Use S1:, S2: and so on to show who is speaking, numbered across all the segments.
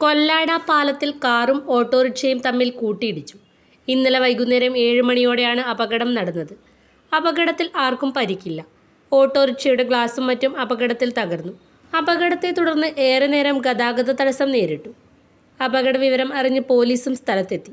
S1: കൊല്ലാട പാലത്തിൽ കാറും ഓട്ടോറിക്ഷയും തമ്മിൽ കൂട്ടിയിടിച്ചു. ഇന്നലെ വൈകുന്നേരം ഏഴ് മണിയോടെയാണ് അപകടം നടന്നത്. അപകടത്തിൽ ആർക്കും പരിക്കില്ല. ഓട്ടോറിക്ഷയുടെ ഗ്ലാസും മറ്റും അപകടത്തിൽ തകർന്നു. അപകടത്തെ തുടർന്ന് ഏറെ നേരം ഗതാഗത തടസ്സം നേരിട്ടു. അപകട വിവരം അറിഞ്ഞ് പോലീസും സ്ഥലത്തെത്തി.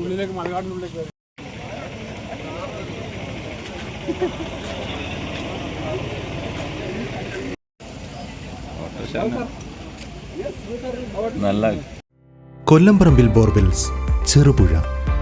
S2: ഉള്ളിലേക്ക് മലകാടിനുള്ളിലേക്ക്
S3: നല്ല
S4: കൊല്ലംപറമ്പിൽ ബോർവെൽസ് ചെറുപുഴ.